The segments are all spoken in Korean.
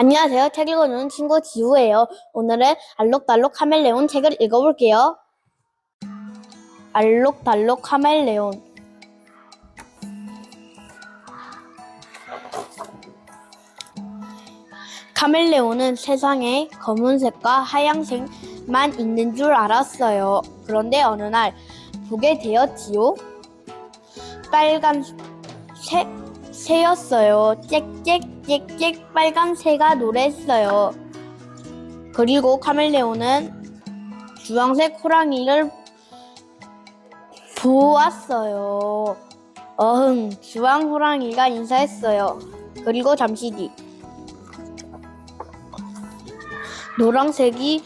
안녕하세요. 책 읽어주는 친구 지우예요. 오늘은 알록달록 카멜레온 책을 읽어볼게요. 알록달록 카멜레온. 카멜레온은 세상에 검은색과 하얀색만 있는 줄 알았어요. 그런데 어느 날 보게 되었지요. 빨간 새, 새였어요. 짹짹짹짹 빨간 새가 노래했어요. 그리고 카멜레온은 주황색 호랑이를 보았어요. 어흥, 주황 호랑이가 인사했어요. 그리고 잠시 뒤 노란색이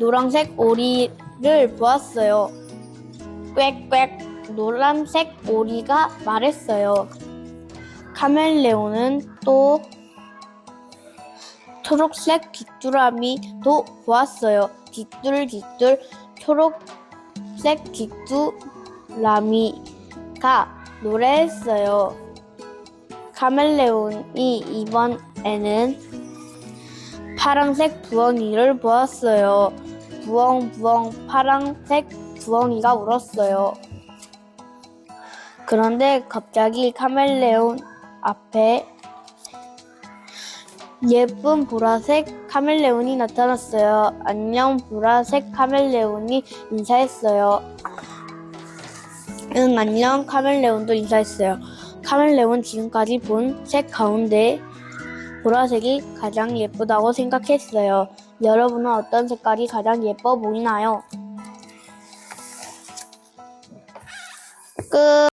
노란색 오리를 보았어요. 꽥꽥 노란색 오리가 말했어요. 카멜레온은 또 초록색 귀뚜라미도 보았어요. 뒤뚤뒤뚤 초록색 귀뚜라미가 노래했어요. 카멜레온이 이번에는 파란색 부엉이를 보았어요. 부엉부엉 파란색 부엉이가 울었어요. 그런데 갑자기 카멜레온 앞에 예쁜 보라색 카멜레온이 나타났어요. 안녕 보라색 카멜레온이 인사했어요. 응 안녕 카멜레온도 인사했어요. 카멜레온 지금까지 본 색 가운데 보라색이 가장 예쁘다고 생각했어요. 여러분은 어떤 색깔이 가장 예뻐 보이나요? 끝.